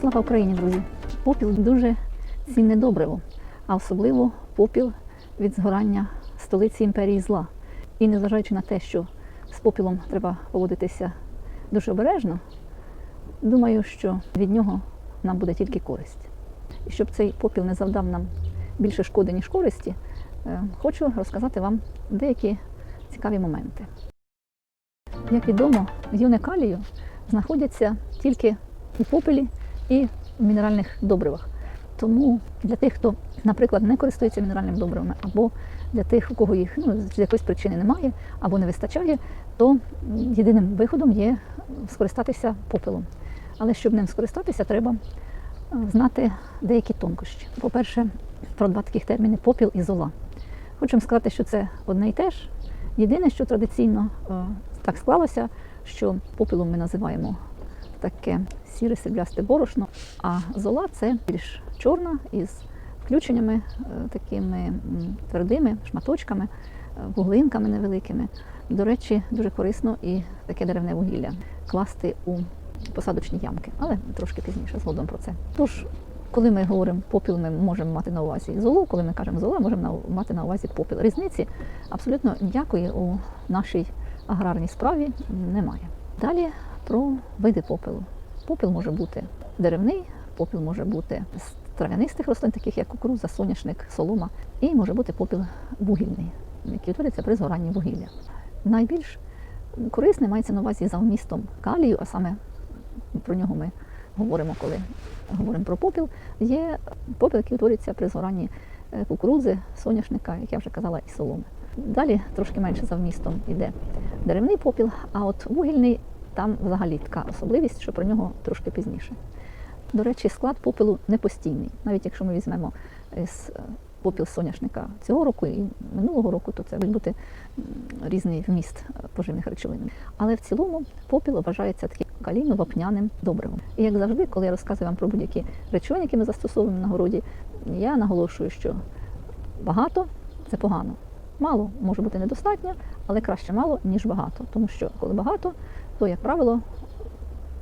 Слава Україні, друзі! Попіл дуже цінне добриво, а особливо попіл від згорання столиці імперії зла. І незважаючи на те, що з попілом треба поводитися дуже обережно, думаю, що від нього нам буде тільки користь. І щоб цей попіл не завдав нам більше шкоди, ніж користі, е, хочу розказати вам деякі цікаві моменти. Як відомо, іони калію знаходяться тільки у попелі і в мінеральних добривах. Тому для тих, хто, наприклад, не користується мінеральними добривами, або для тих, у кого їх ну, з якоїсь причини немає або не вистачає, то єдиним виходом є скористатися попелом. Але щоб ним скористатися, треба е, знати деякі тонкощі. По-перше, про два таких терміни попіл і зола. Хочемо сказати, що це одне і те ж. Єдине, що традиційно е, так склалося, що попелом ми називаємо таке сіре сріблясте борошно, а зола це більш чорна із включеннями е, такими твердими шматочками, е, вуглинками невеликими. До речі, дуже корисно і таке деревне вугілля класти у посадочні ямки, але трошки пізніше згодом про це. Тож, коли ми говоримо попіл, ми можемо мати на увазі золу, коли ми кажемо зола, можемо мати на увазі попіл. Різниці абсолютно ніякої у нашій аграрній справі немає. Далі про види попелу. Попіл може бути деревний, попіл може бути з трав'янистих рослин, таких як кукурудза, соняшник, солома, і може бути попіл вугільний, який утворюється при згоранні вугілля. Найбільш корисне мається на увазі за вмістом калію, а саме про нього ми говоримо, коли говоримо про попіл. Є попіл, який утворюється при згоранні е, кукурудзи, соняшника, як я вже казала, і соломи. Далі трошки менше за вмістом йде деревний попіл, а от вугільний там взагалі така особливість, що про нього трошки пізніше. До речі, склад попелу не постійний. Навіть якщо ми візьмемо з е, попіл соняшника цього року і минулого року, то це буде бути різний вміст е, поживних речовин. Але в цілому попіл вважається таким калійно-вапняним добривом. І як завжди, коли я розказую вам про будь-які речовини, які ми застосовуємо на городі, я наголошую, що багато це погано. Мало може бути недостатньо, але краще мало, ніж багато. Тому що коли багато, то, як правило,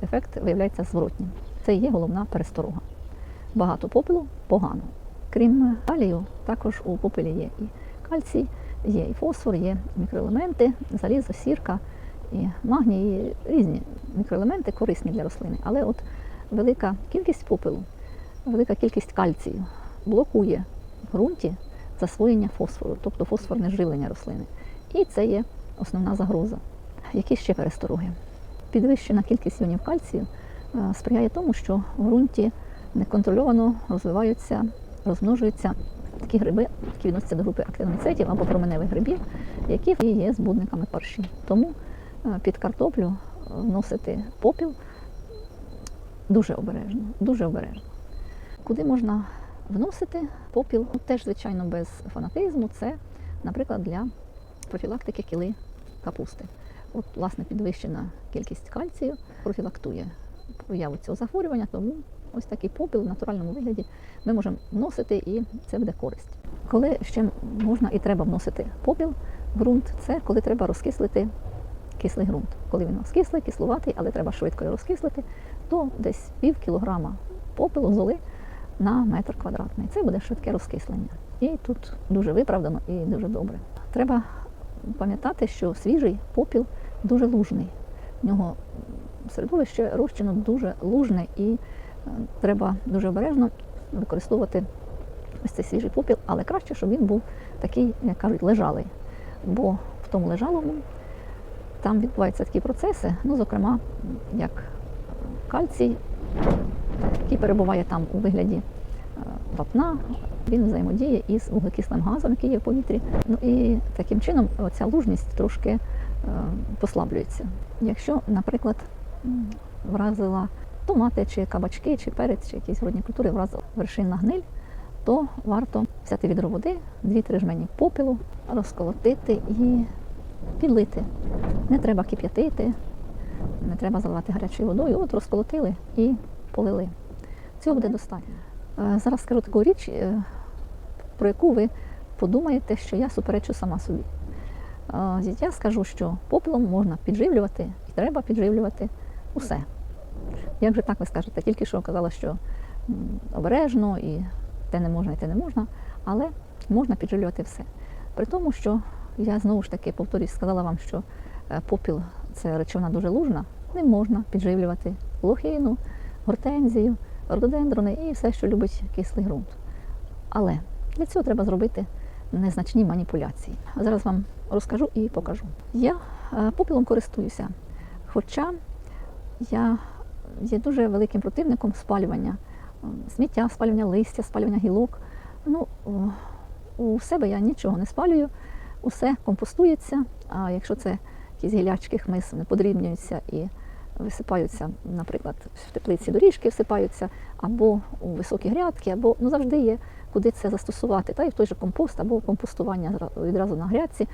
ефект виявляється зворотнім. Це є головна пересторога. Багато попелу погано. Крім калію, також у попелі є і кальцій, є і фосфор, є мікроелементи, залізо, сірка, і магній, і різні мікроелементи корисні для рослини. Але от велика кількість попелу, велика кількість кальцію блокує в ґрунті засвоєння фосфору, тобто фосфорне живлення рослини. І це є основна загроза. Які ще перестороги? Підвищена кількість іонів кальцію е, сприяє тому, що в ґрунті неконтрольовано розвиваються, розмножуються такі гриби, які відносяться до групи актиноміцетів або променевих грибів, які є збудниками парші. Тому е, під картоплю е, вносити попіл дуже обережно, дуже обережно. Куди можна вносити попіл? Ну, теж, звичайно, без фанатизму. Це, наприклад, для профілактики кіли капусти. От, власне, підвищена кількість кальцію профілактує появу цього захворювання, тому ось такий попіл в натуральному вигляді ми можемо вносити і це буде користь. Коли ще можна і треба вносити попіл в ґрунт, це коли треба розкислити кислий ґрунт. Коли він розкислий, кислуватий, але треба швидко його розкислити, то десь пів кілограма попелу золи на метр квадратний. Це буде швидке розкислення. І тут дуже виправдано і дуже добре. Треба пам'ятати, що свіжий попіл дуже лужний. В нього середовище розчину дуже лужне і е, треба дуже обережно використовувати ось цей свіжий попіл, але краще, щоб він був такий, як кажуть, лежалий. Бо в тому лежалому там відбуваються такі процеси, ну, зокрема, як кальцій, який перебуває там у вигляді е, вапна, він взаємодіє із вуглекислим газом, який є в повітрі. Ну і таким чином ця лужність трошки е, послаблюється. Якщо, наприклад, вразила томати, чи кабачки, чи перець, чи якісь городні культури, вразила вершинна гниль, то варто взяти відро води, дві-три жмені попелу, розколотити і підлити. Не треба кип'ятити, не треба заливати гарячою водою. От розколотили і полили. Цього буде достатньо. Е, Зараз скажу таку річ, е, про яку ви подумаєте, що я суперечу сама собі. Я скажу, що попелом можна підживлювати і треба підживлювати усе. Як же так ви скажете? Тільки що казала, що обережно і те не можна, і те не можна, але можна підживлювати все. При тому, що я знову ж таки повторюсь, сказала вам, що е, попіл це речовина дуже лужна, не можна підживлювати лохину, гортензію, рододендрони і все, що любить кислий ґрунт. Але для цього треба зробити незначні маніпуляції. Зараз вам розкажу і покажу. Я е, попілом користуюся, хоча я є дуже великим противником спалювання сміття, спалювання листя, спалювання гілок. Ну, у себе я нічого не спалюю, усе компостується. А якщо це якісь гілячки, хмиз, вони подрібнюються і висипаються, наприклад, в теплиці доріжки всипаються, або у високі грядки, або ну завжди є куди це застосувати. Та й в той же компост або компостування відразу на грядці.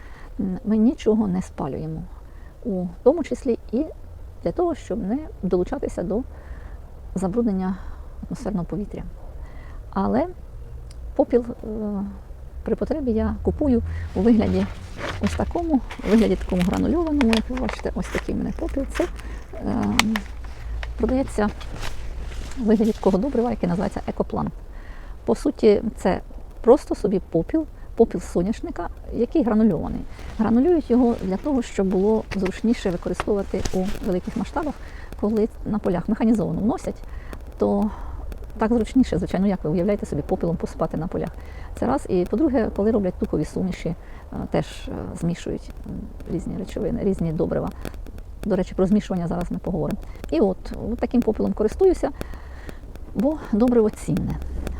Ми нічого не спалюємо, у тому числі і для того, щоб не долучатися до забруднення атмосферного повітря. Але попіл е, при потребі я купую у вигляді ось такому, у вигляді такому гранульованому, як ви бачите, ось такий у мене попіл. Це продається у вигляді такого добрива, який називається екоплан. По суті, це просто собі попіл, попіл соняшника, який гранульований. Гранулюють його для того, щоб було зручніше використовувати у великих масштабах, коли на полях механізовано вносять, то так зручніше, звичайно, як ви уявляєте собі попілом посипати на полях. Це раз. І по-друге, коли роблять тукові суміші, е, теж е, змішують різні речовини, різні добрива. До речі, про змішування зараз ми поговоримо. І от, от таким попілом користуюся, бо добриво цінне.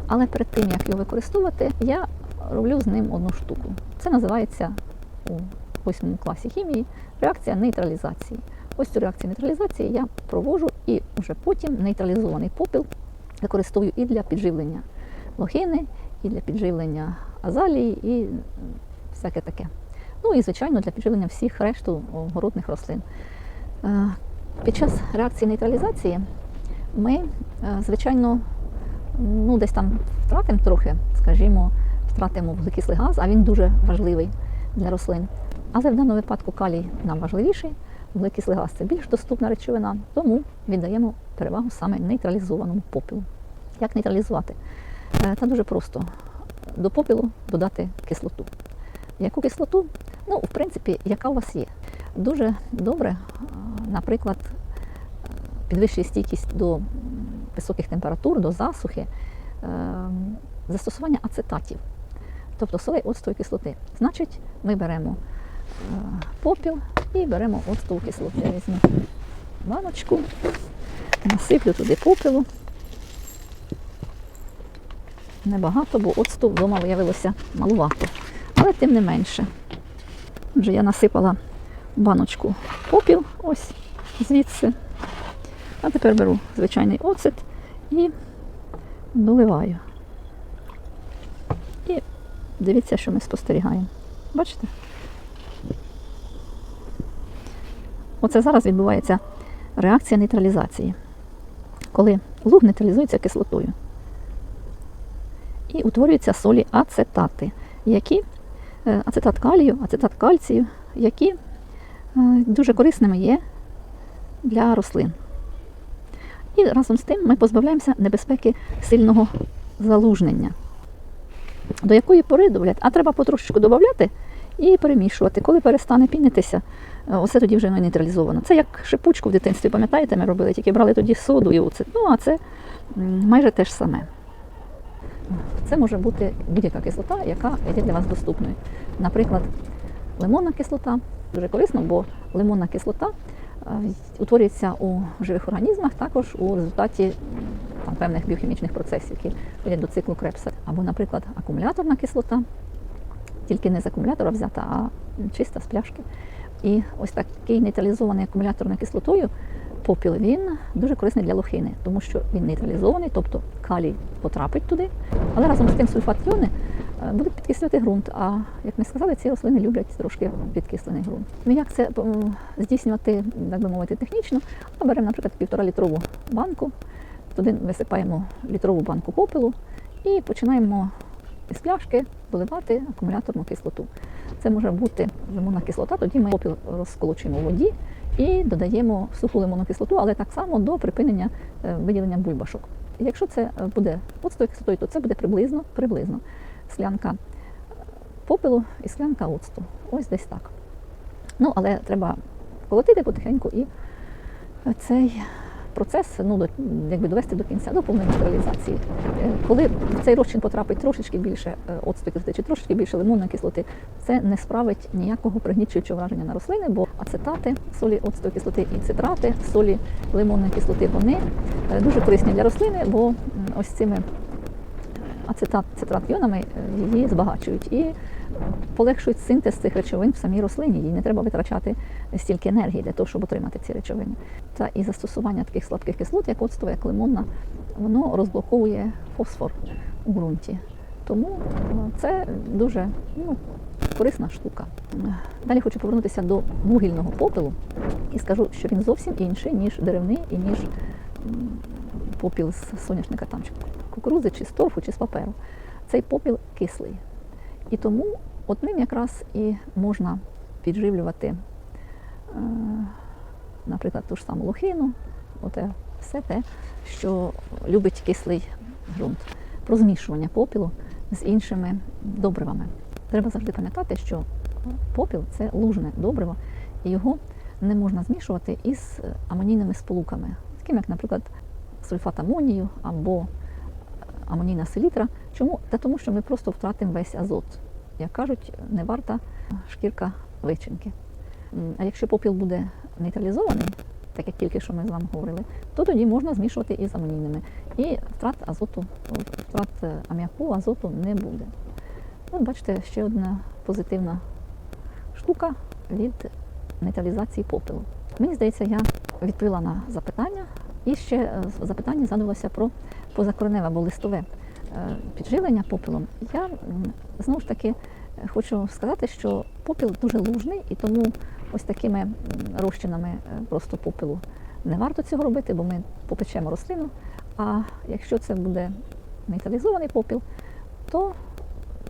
Але перед тим, як його використовувати, я роблю з ним одну штуку. Це називається у восьмому класі хімії реакція нейтралізації. Ось цю реакцію нейтралізації я провожу і вже потім нейтралізований попіл використовую і для підживлення лохини, і для підживлення азалії, і всяке таке. Ну і, звичайно, для підживлення всіх решту городних рослин. Е, Під час реакції нейтралізації ми, е, звичайно, ну, десь там втратимо трохи, скажімо, втратимо вуглекислий газ, а він дуже важливий для рослин. Але в даному випадку калій нам важливіший, вуглекислий газ це більш доступна речовина, тому віддаємо перевагу саме нейтралізованому попілу. Як нейтралізувати? Е, Та дуже просто. До попілу додати кислоту. Яку кислоту? Ну, в принципі, яка у вас є. Дуже добре, е, наприклад, е, підвищує стійкість до високих температур, до засухи, е, застосування ацетатів, тобто солей оцтової кислоти. Значить, ми беремо попіл і беремо оцтову кислоту. Я візьму баночку, насиплю туди попелу. Небагато, бо оцту вдома виявилося малувато. Але тим не менше. Отже, я насипала баночку попіл, ось звідси. А тепер беру звичайний оцет і доливаю. І дивіться, що ми спостерігаємо. Бачите? Оце зараз відбувається реакція нейтралізації, коли луг нейтралізується кислотою. І утворюються солі ацетати, які ацетат калію, ацетат кальцію, які е, дуже корисними є для рослин. І разом з тим ми позбавляємося небезпеки сильного залужнення. До якої пори додати? А треба потрошечку додати і перемішувати. Коли перестане пінитися, е, оце тоді вже нейтралізовано. Це як шипучку в дитинстві, пам'ятаєте, ми робили, тільки брали тоді соду і оцет. Ну, а це майже те ж саме. Це може бути будь-яка кислота, яка є для вас доступною. Наприклад, лимонна кислота дуже корисно, бо лимонна кислота е, утворюється у живих організмах також у результаті там, певних біохімічних процесів, які входять до циклу Крепса. Або, наприклад, акумуляторна кислота, тільки не з акумулятора взята, а чиста з пляшки. І ось такий нейтралізований акумуляторною кислотою попіл він дуже корисний для лохини, тому що він нейтралізований, тобто калій потрапить туди, але разом з тим сульфат йони е, будуть підкислювати ґрунт. А як ми сказали, ці рослини люблять трошки підкислений ґрунт. Ну як це здійснювати, так би мовити, технічно? А беремо, наприклад, півтора літрову банку, туди висипаємо літрову банку попелу і починаємо із пляшки доливати акумуляторну кислоту. Це може бути лимонна кислота, тоді ми попіл розколочуємо в воді і додаємо суху лимонну кислоту, але так само до припинення е, виділення бульбашок. Якщо це е, буде оцтою кислотою, то це буде приблизно, приблизно склянка е, попелу і склянка оцту. Ось десь так. Ну, але треба колотити потихеньку і цей процес ну, до, якби довести до кінця, до повної нейтралізації. Е, Коли в цей розчин потрапить трошечки більше оцту кислоти чи трошечки більше лимонної кислоти, це не справить ніякого пригнічуючого враження на рослини, бо ацетати солі оцтової кислоти і цитрати солі лимонної кислоти вони е, дуже корисні для рослини, бо ось цими ацетат цитрат іонами е, її збагачують і полегшують синтез цих речовин в самій рослині. Їй не треба витрачати стільки енергії для того, щоб отримати ці речовини. Та і застосування таких слабких кислот, як оцтова, як лимонна, воно розблоковує фосфор у ґрунті. Тому е, це дуже ну, корисна штука. Далі хочу повернутися до вугільного попелу і скажу, що він зовсім інший, ніж деревний і ніж попіл з соняшника там, чи кукурузи, чи торфу, чи з паперу. Цей попіл кислий. І тому от ним якраз і можна підживлювати, е, наприклад, ту ж саму лохину, оте все те, що любить кислий ґрунт. Про змішування попілу з іншими добривами. Треба завжди пам'ятати, що попіл це лужне добриво, і його не можна змішувати із амонійними сполуками, такими як, наприклад, сульфат амонію або амонійна селітра. Чому? Та тому, що ми просто втратимо весь азот. Як кажуть, не варта шкірка личинки. М, А якщо попіл буде нейтралізований, так як тільки що ми з вами говорили, то тоді можна змішувати із амонійними. І втрат азоту, втрат е, аміаку, азоту не буде. От бачите, ще одна позитивна штука від нейтралізації попелу. Мені здається, я відповіла на запитання. І ще е, запитання задавалося про позакореневе або листове е, підживлення попелом. Я знову ж таки е, хочу сказати, що попіл дуже лужний, і тому ось такими розчинами просто попелу не варто цього робити, бо ми попечемо рослину. А якщо це буде нейтралізований попіл, то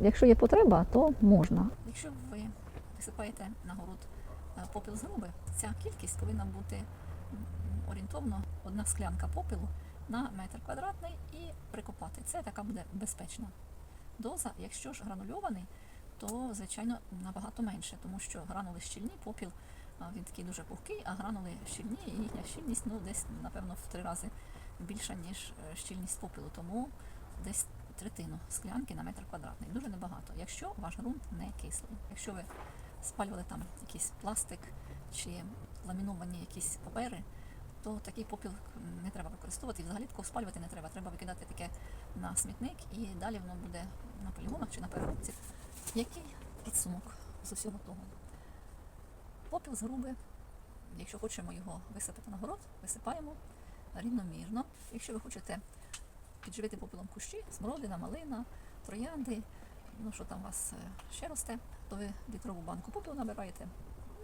якщо є потреба, то можна. Якщо ви висипаєте на город попіл з груби, ця кількість повинна бути орієнтовно одна склянка попелу на метр квадратний і прикопати. Це така буде безпечна доза. Якщо ж гранульований, то звичайно набагато менше, тому що гранули щільні, попіл він такий дуже пухкий, а гранули щільні, і їхня щільність ну, десь, напевно, в три рази більша, ніж е, щільність попелу. Тому десь третину склянки на метр квадратний. Дуже небагато. Якщо ваш ґрунт не кислий. Якщо ви спалювали там якийсь пластик чи ламіновані якісь папери, то такий попіл не треба використовувати. І взагалі такого спалювати не треба. Треба викидати таке на смітник і далі воно буде на полігонах чи на переробці. Який підсумок з усього того? Попіл з груби, якщо хочемо його висипати на город, висипаємо рівномірно. Якщо ви хочете підживити попелом кущі, смородина, малина, троянди, ну що там у вас е, ще росте, то ви літрову банку попелу набираєте.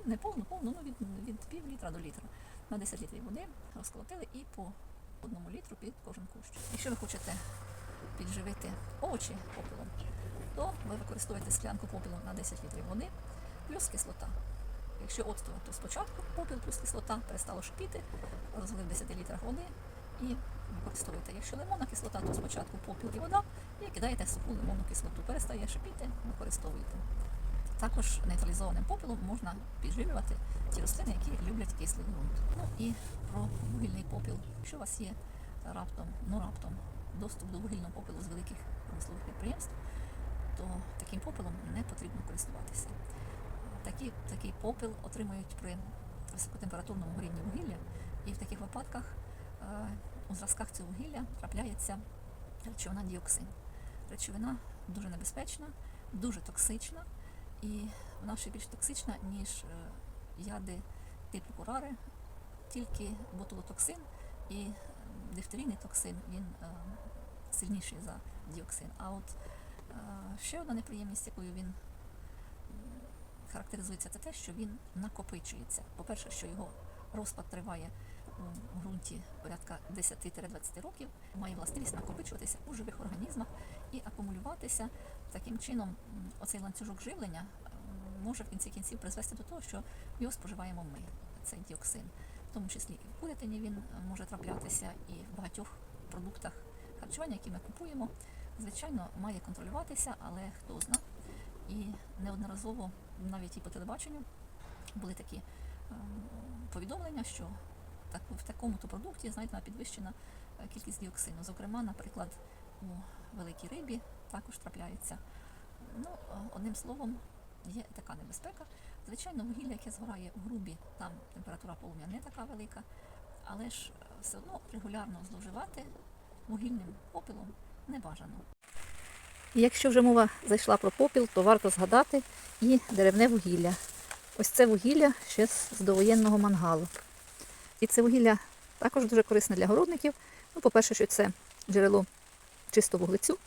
Не повну, повну, ну від, від пів літра до літра. На 10 літрів води розколотили і по одному літру під кожен кущ. Якщо ви хочете підживити овочі попелом, то ви використовуєте склянку попелу на 10 літрів води плюс кислота. Якщо оцтова, то спочатку попіл плюс кислота перестало шипіти, розлив в 10 літрах води і використовуєте. Якщо лимонна кислота, то спочатку попіл і вода, і кидаєте суху лимонну кислоту. Перестає шипіти, використовуєте. Також нейтралізованим попелом можна підживлювати ті рослини, які люблять кислий ґрунт. Ну і про вугільний попіл. Якщо у вас є раптом, ну раптом доступ до вугільного попелу з великих промислових підприємств, то таким попелом не потрібно користуватися. Такі, такий попіл отримують при високотемпературному горінні вугілля, і в таких випадках е, у зразках цього вугілля трапляється речовина діоксин. Речовина дуже небезпечна, дуже токсична, і вона ще більш токсична, ніж е, яди типу курари, тільки ботулотоксин і дифтерійний токсин він е, сильніший за діоксин. А от е, ще одна неприємність, якою він характеризується, це те, що він накопичується. По-перше, що його розпад триває у ґрунті порядка 10-20 років, має властивість накопичуватися у живих організмах і акумулюватися. Таким чином, оцей ланцюжок живлення може в кінці кінців призвести до того, що його споживаємо ми. цей діоксин. В тому числі і в курятині він е, може траплятися, і в багатьох продуктах харчування, які ми купуємо. Звичайно, має контролюватися, але хто зна. І неодноразово навіть і по телебаченню були такі е, повідомлення, що в такому-то продукті знайдена підвищена е, кількість діоксину. Зокрема, наприклад, у великій рибі також трапляється. Ну, е, одним словом, є така небезпека. Звичайно, вугілля, яке згорає в грубі, там температура полум'я не така велика, але ж е, все одно регулярно зловживати вугільним попелом не бажано. Якщо вже мова зайшла про попіл, то варто згадати і деревне вугілля. Ось це вугілля ще з довоєнного мангалу. І це вугілля також дуже корисне для городників. Ну, по-перше, що це джерело чистого вуглецю,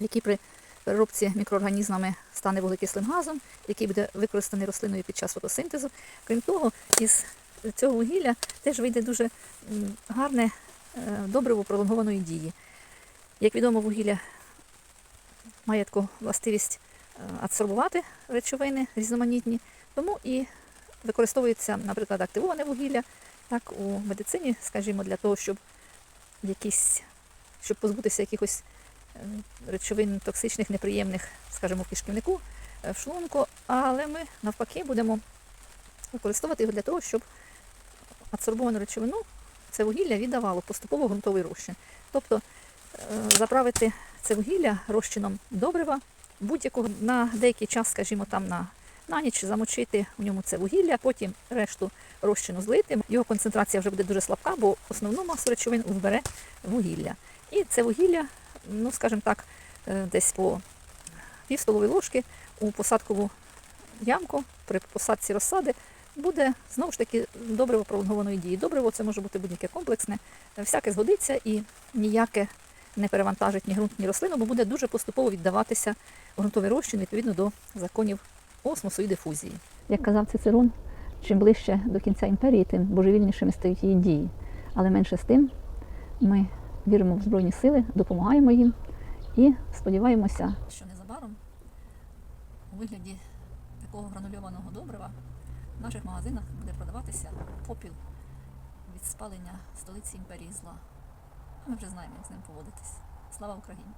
який при переробці мікроорганізмами стане вуглекислим газом, який буде використаний рослиною під час фотосинтезу. Крім того, із цього вугілля теж вийде дуже гарне е, добриво пролонгованої дії. Як відомо, вугілля має таку властивість е, адсорбувати речовини різноманітні, тому і використовується, наприклад, активоване вугілля, так у медицині, скажімо, для того, щоб якісь, щоб позбутися якихось речовин токсичних, неприємних, скажімо, в кишківнику, е, в шлунку, але ми навпаки будемо використовувати його для того, щоб адсорбовану речовину це вугілля віддавало поступово в ґрунтовий розчин. Тобто е, заправити це вугілля розчином добрива будь-якого на деякий час, скажімо, там на, на ніч замочити в ньому це вугілля, потім решту розчину злити. Його концентрація вже буде дуже слабка, бо основну масу речовин вбере вугілля. І це вугілля, ну скажімо так, е, десь по пів столової ложки у посадкову ямку при посадці розсади буде знову ж таки добриво пролонгованої дії. Добриво це може бути будь-яке комплексне, всяке згодиться і ніяке не перевантажить ні ґрунт, ні рослину, бо буде дуже поступово віддаватися ґрунтовий розчин відповідно до законів осмосу і дифузії. Як казав Цицерон, чим ближче до кінця імперії, тим божевільнішими стають її дії. Але менше з тим ми віримо в Збройні сили, допомагаємо їм і сподіваємося, що незабаром у вигляді такого гранульованого добрива в наших магазинах буде продаватися попіл від спалення столиці імперії зла. Ми вже знаємо, як з ним поводитись. Слава Україні!